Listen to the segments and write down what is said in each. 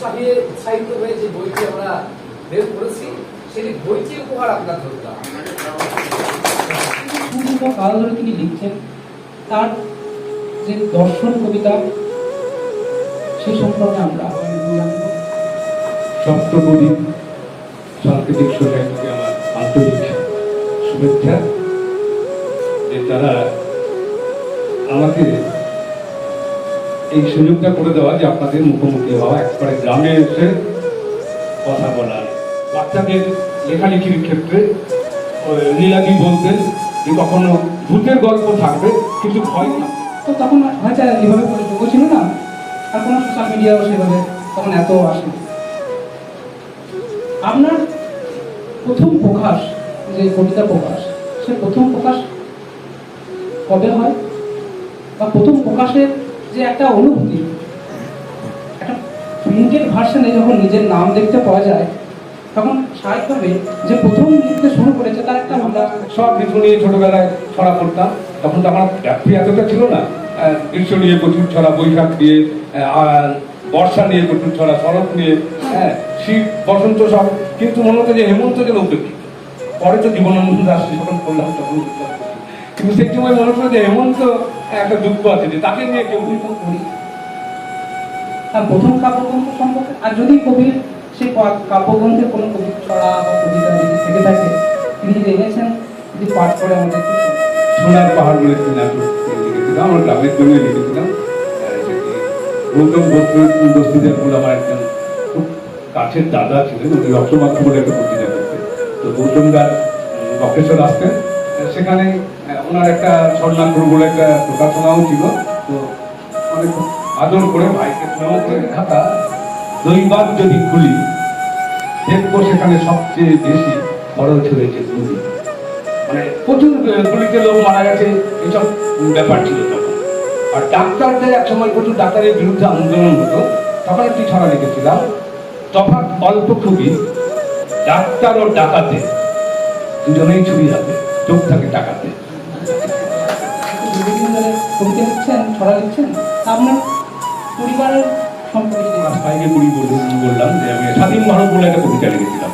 উৎসাহে উৎসাহিত হয়ে যে বইটি আমরা বের করেছি সেটি বইটি উপহার আপনার ধরতাম পূর্ব কাল ধরে তিনি লিখছেন তার যে দর্শন কবিতা সে সম্পর্কে আমরা জানব। সপ্তপদী সাংকেতিক সোসাইটিকে আমার আন্তরিক শুভেচ্ছা যে তারা আমাকে এই সুযোগটা করে দেওয়া যে আপনাদের মুখোমুখি হওয়া, একবারে গ্রামে এসে কথা বলার। বাচ্চাদের লেখালেখির ক্ষেত্রে লীলাদি বলতেন যে কখনো ভূতের গল্প থাকবে, কিন্তু ভয় না। তো তখন হয়তো এভাবে যোগ্য ছিল না? আর কোনো সোশ্যাল মিডিয়াও সেভাবে তখন এত আসেনি। আপনার প্রথম প্রকাশ, যে কবিতা প্রকাশ, সে প্রথম প্রকাশ কবে হয়? বা প্রথম প্রকাশের যে একটা অনুভূতি। একটা প্রিন্টেড ভার্সনে যখন নিজের নাম দেখতে পাওয়া যায়, তখন স্বাভাবিকভাবে যে প্রথম লিখতে শুরু করেছে, তার একটা আমরা সব কিছু নিয়ে ছোটবেলায় ছড়া পড়তাম। তখন তো আমার ব্যাপ্তি এতটা ছিল না। গ্রীষ্ম নিয়ে প্রচুর ছড়া, বৈশাখ নিয়ে আর বর্ষা নিয়ে প্রচুর ছড়া, শরৎ নিয়ে হ্যাঁ শীত, বসন্ত সব। কিন্তু মনে হতো যে হেমন্ত যেন উপেক্ষিত। পরে তো জীবনানন্দ দাস যখন করলাম, তখন। কিন্তু সেই সময় মনে হতো যে হেমন্ত একটা দুঃখ আছে যে তাকে নিয়ে কেউ করি তার প্রথম কাব্যগ্রন্থ সম্পর্কে আর যদি কবির সেই কা- কাব্যগ্রন্থের কোনো কবি ছড়া বা কবিতা যদি থেকে থাকে তিনি যদি এনেছেন যদি পাঠ করে আমাদের সোনার পাহাড় বলে একটি লিখেছিলাম আমার গ্রামের জন্য লিখেছিলাম গৌতম বস্তিদের আমার একজন খুব কাছের দাদা ছিলেন উনি রক্তমাত্র বলে একটা পত্রিকা করতেন। তো গৌতম দার বক্রেশ্বর আসতেন সেখানে ওনার একটা স্বর্ণাক্ষর বলে একটা প্রকাশনাও ছিল, তো অনেক আদর করে ভাইকে স্নেহ করে খাতা দৈবাত যদি খুলি, দেখব সেখানে সবচেয়ে বেশি খরচ হয়েছে মানে প্রচুর গুলিতে লোক মারা গেছে, এসব ব্যাপার ছিল তখন। আর ডাক্তারদের এক সময় প্রচুর ডাক্তারের বিরুদ্ধে আন্দোলন হতো, তখন একটি ছড়া লিখেছিলাম, তফাৎ অল্প খুবই, ডাক্তার ও ডাকাতে, দুজনেই ছুরি হাতে, চোখ থাকে ধরে কবিতা লিখছেন ছড়া লিখছেন আপনার পরিবারের সম্পর্কে যদি ফাইভে পড়ি বললাম যে আমি স্বাধীন ভারত বলে একটা কবিতা লিখেছিলাম।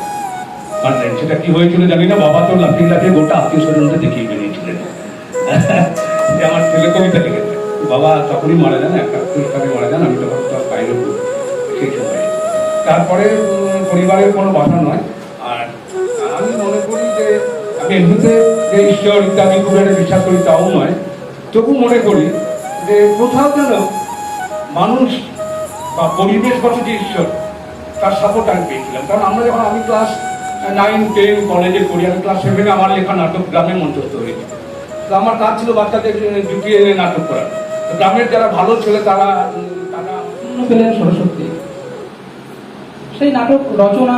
আর সেটা কি হয়েছিল জানি না, বাবা তো লাফিয়ে লাফিয়ে গোটা আত্মীয় স্বজনকে দেখিয়ে বেরিয়েছিলেন। যে আমার ছেলে কবিতা লিখেছে। বাবা তখনই মারা যান একটা পুরস্কারে মারা যান, আমি তখন তো বাইরে সেই সময় তারপরে পরিবারের কোনো বাধা নয়। আর আমি মনে করি যে আমি এমনিতে যে ঈশ্বর, ইত্যাদি খুব বিশ্বাস করি তাও নয়। তবু মনে করি যে কোথাও যেন মানুষ বা পরিবেশগত যে ঈশ্বর, তার সাপোর্ট আমি পেয়েছিলাম। কারণ আমরা যখন আমি ক্লাস নাইন টেন কলেজে পড়ি, আমি ক্লাস সেভেনে আমার লেখা নাটক গ্রামে মঞ্চস্থ হয়েছে। তো আমার কাজ ছিল বাচ্চাদের জুটিয়ে এনে নাটক করার গ্রামের যারা ভালো ছেলে, তারা তারা পেলেন সরস্বতী। সেই নাটক রচনা,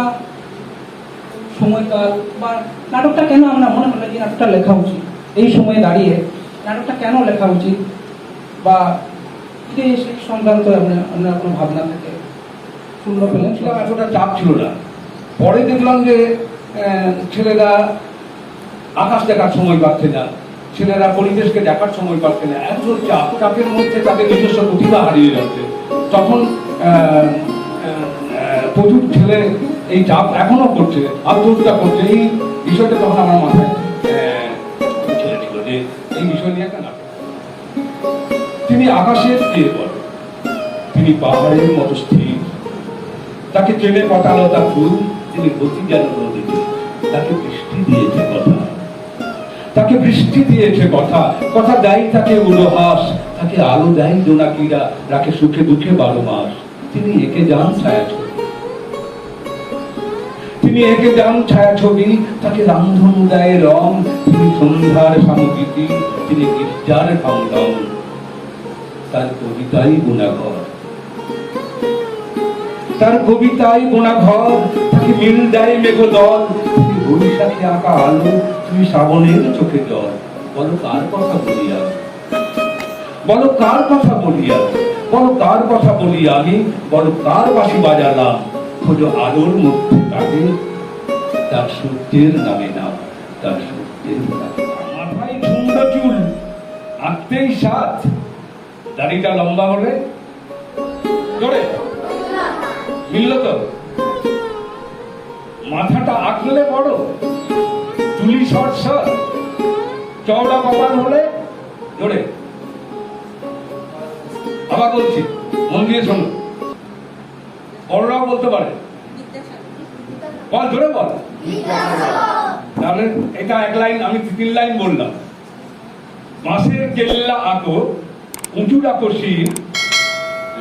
সময়কাল বা নাটকটা কেন আমরা মনে হলো যে নাটকটা লেখা উচিত? এই সময়ে দাঁড়িয়ে নাটকটা কেন লেখা উচিত? বা সংক্রান্ত আপনার কোনো ভাবনা থাকে? পূর্ণ পেলেন? ছিলাম এতটা চাপ ছিল না। পরে দেখলাম যে ছেলেরা আকাশ দেখার সময় পাচ্ছে না। ছেলেরা পরিবেশকে দেখার সময় পাচ্ছে না। এত চাপ, চাপের মধ্যে তাদের নিজস্ব প্রতিভা হারিয়ে যাচ্ছে। তখন প্রচুর ছেলে এই চাপ এখনও করছে, আত্মহত্যা করছে। এই বিষয়টা তখন আমার মাথায় চলেছিল যে এই বিষয় নিয়ে একটা নাটক। তিনি আকাশের বড় তিনি পাহাড়ের মতো স্থির। তাকে ট্রেনে পাঠালো তার ফুল তিনি গতি নদীতে তাকে বৃষ্টি দিয়েছে কথা। তাকে বৃষ্টি দিয়েছে কথা। কথা দেয় তাকে উলহাস। তাকে আলো দেয় জোনাকিরা। রাখে সুখে দুঃখে বারো মাস। তিনি একে যান ছায়া তিনি একে যান ছায়া ছবি তাকে রামধনু দেয় রং, তিনি সন্ধ্যার সামগ্রী তিনি গির্জার কামদম তার কবিতাই গুণাঘর। তার কবিতায় বোনা ঘর তাকে মিল দেয় মেঘ দল তুমি বৈশাখী আঁকা আলো তুমি শ্রাবণের চোখে জল। বলো কার কথা বলিয়া? বলো কার কথা বলিয়া? বলো কার কথা বলি আমি বলো কার বাসি বাজালাম? খোঁজো আলোর মধ্যে তাকে তার সূর্যের নামে নাম, তার সূর্যের নামে মাথায় চুল, আঁকতেই সাত দাড়িটা লম্বা হলে জোরে। মিলল তো? মাথাটা আঁকলে বড়। চুলি শর্ট শর্ট। চওড়া কপাল হলে ধরে আবার বলছি, মন দিয়ে শোনো। বড়রাও বলতে পারে। বল ধরে বল। তাহলে এটা এক লাইন, আমি তিন লাইন বললাম। মাসের কেল্লা আঁকো উঁচু ডাকো শির,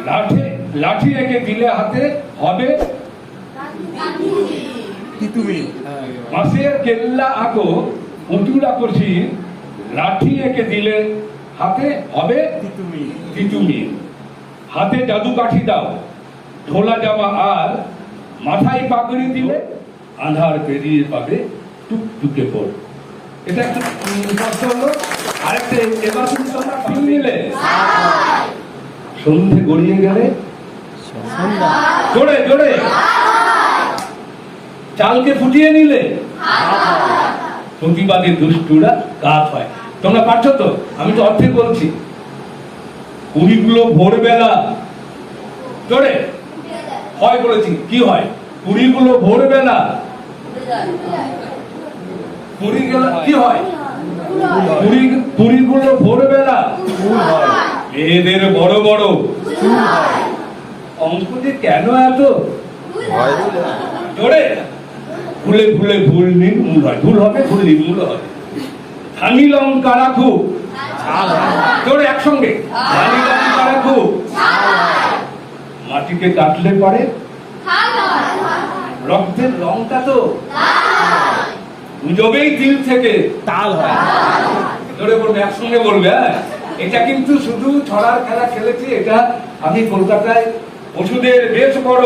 লাঠি লাঠি এঁকে দিলে হাতে হবে মাসের কেল্লা আঁকো উঁচু ডাকো শির, লাঠি এঁকে দিলে হাতে হবে তিতুমি হাতে জাদু কাঠি দাও। ঢোলা জামা আর মাথায় পাগড়ি দিলে আধার পেরিয়ে পাবে টুকটুকে পড়। এটা একটা হলো। আরেকটা, এবার নিলে সন্ধে গড়িয়ে গেলে জোরে জোরে। চালকে ফুটিয়ে নিলে প্রতিবাদী দুষ্টুরা কাজ হয়। তোমরা পারছ তো? আমি তো অর্থে বলছি। কুড়িগুলো ভোরবেলা। জোরে। হয় বলেছি কি হয়? কুড়িগুলো ভোরবেলা কুড়ি গেল কি হয়? কুড়ি কুড়িগুলো ভোরবেলা মেয়েদের বড় বড়। অঙ্ক যে কেন এত? জোরে। ফুলে ফুলে ফুল নির্মূল হয়। ফুল হবে ফুল নির্মূল হবে। ধানি লঙ্কা রাখু জোরে একসঙ্গে। ধানি লঙ্কা রাখু মাটিকে কাটলে পারে? রক্তের লঙ্কা তো? গুজবেই দিল থেকে তাল হয়। ধরে বলবে একসঙ্গে বলবে হ্যাঁ? এটা কিন্তু শুধু ছড়ার খেলা খেলেছি এটা আমি কলকাতায় ওষুধের বেশ বড়।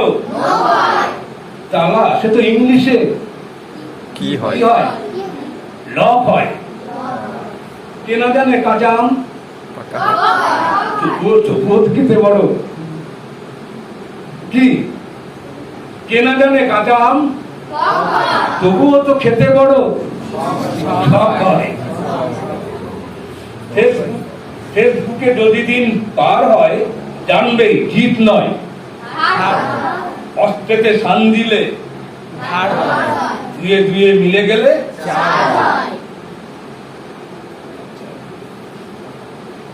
তালা সে তো ইংলিশে। কি কি হয়? লক হয়। কে না জানে কাঁচা আম? চুপুও খেতে বড়। কি? কে না জানে কাঁচা আম? তবুও তো খেতে বড়। ফেসবুক- যদি দিন পার হয় জানবেই জিত নয়। অস্ত্রেতে সান দিলে দুয়ে দুয়ে মিলে গেলে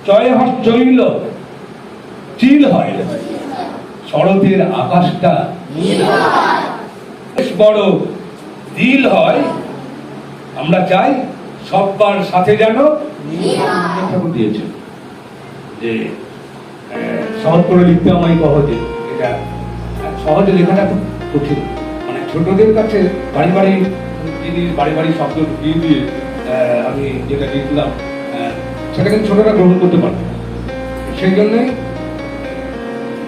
চয় হস চইল, চিল হয়। শরতের আকাশটা বেশ বড় দিল হয়। আমরা চাই সব্বার সাথে যেন ঠাকুর দিয়েছে যে সহজ করে লিখতে আমায় সহজে এটা সহজে লেখাটা খুব কঠিন। মানে ছোটদের কাছে বাড়ি বাড়ি জিনিস বাড়ি বাড়ি শব্দ দিয়ে দিয়ে আমি যেটা লিখলাম সেটা কিন্তু ছোটরা গ্রহণ করতে পারবে সেই জন্যে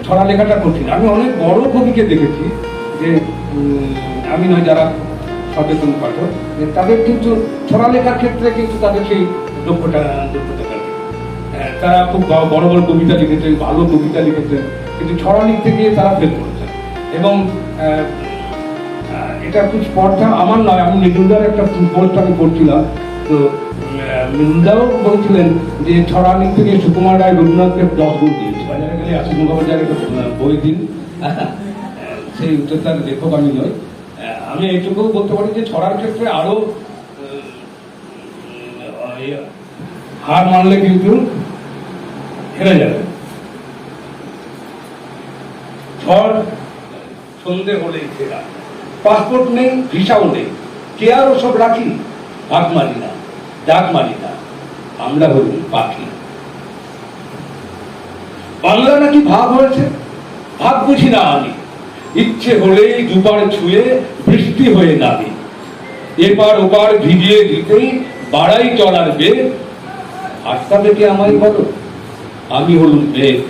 ছড়া লেখাটা কঠিন। আমি অনেক বড় কবিকে দেখেছি যে আমি নয় যারা সচেতন পাঠক তাদের কিন্তু ছড়া লেখার ক্ষেত্রে কিন্তু তাদের সেই দক্ষতা আহ, তারা খুব বড় বড় কবিতা লিখেছেন ভালো কবিতা লিখেছেন কিন্তু ছড়া লিখতে গিয়ে তারা ফেল করেছেন এবং এটা খুব স্পর্ধা আমার নয় আমি মৃদুলদার একটা পোস্ট আমি করছিলাম তো মৃদুলদাও বলছিলেন যে ছড়া লিখতে গিয়ে সুকুমার রায় রবীন্দ্রনাথকে দশ গুণ দিয়েছে। গেলে আশিস মুখোপাধ্যায়ের বই দিন। সেই উচ্চতার লেখক আমি নই। আমি এইটুকু বলতে পারি যে ছড়ার ক্ষেত্রে আরও ইয়ে, হার মানলে কিন্তু হেরে যাবে। সন্ধে হলেই ফেরা। পাসপোর্ট নেই ভিসাও নেই। কে আর ওসব রাখি? ভাগ মারি না ডাক মারি না আমরা হই পাখি। বাংলা নাকি ভাগ হয়েছে? ভাগ বুঝি না আমি। ইচ্ছে হলেই দুবার ছুঁয়ে বৃষ্টি হয়ে নামি। এপার ওপার ভিজিয়ে দিতেই বাড়াই চলার বেগ। আটকা থেকে আমায় বলো আমি হলুম বেগ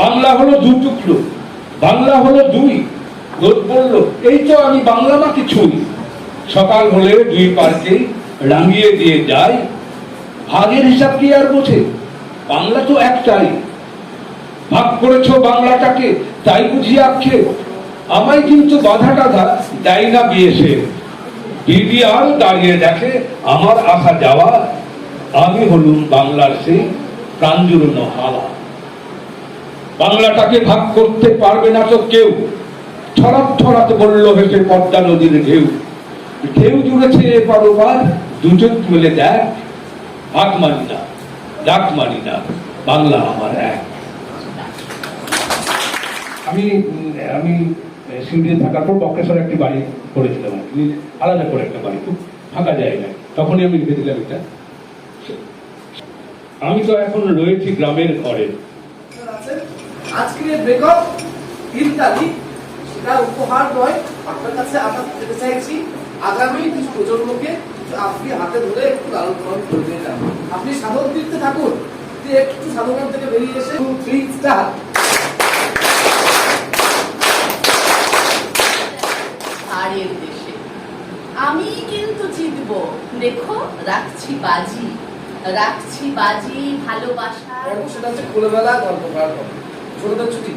বাংলা হলো দু টুকরো, বাংলা হলো দুই। রোদ বলল এই তো আমি বাংলা মাকে ছুঁই সকাল হলে দুই পার্কে রাঙিয়ে দিয়ে যাই। ভাগের হিসাব কি আর বোঝে? বাংলা তো একটাই। ভাগ করেছ বাংলাটাকে, তাই বুঝি আক্ষেপ। আমায় কিন্তু বাধা টাধা দেয় না বিয়েছে বিডিআর দাঁড়িয়ে দেখে আমার আসা যাওয়া। আমি হলুম বাংলার সেই প্রাঞ্জুরণ হাওয়া। বাংলাটাকে ভাগ করতে পারবে না তো কেউ। ছড়াত ছড়াতে বলল হেসে পদ্মা নদীর ঢেউ। ঢেউ জুড়েছে পারোবার, দুজন মিলে দেখ, ভাগ মানি না। ডাক মানি না বাংলা আমার এক। আমি আমি সিউড়িতে থাকার পর বক্রেশ্বরে একটি বাড়ি করেছিলাম আর কি, আলাদা করে একটা বাড়ি খুব ফাঁকা জায়গায় তখনই আমি লিখেছিলাম এটা। আমি তো এখন রয়েছি গ্রামের ঘরে। আজকের ব্রেকআপ ইত্যাদি সেটা উপহার নয় আপনার কাছে আমরা দিতে চাইছি। আগামী কিছু প্রজন্মকে আপনি হাতে ধরে একটু লালন পালন করে দিয়ে যান। আপনি সাধন দিতে থাকুন যে একটু সাধনার থেকে বেরিয়ে এসে থ্রি স্টার হারের দেশে। আমি কিন্তু জিতবো। দেখো রাখছি বাজি। রাখছি বাজি ভালোবাসা। সেটা হচ্ছে খোলামেলা গল্প। ছোটদের ছুটি।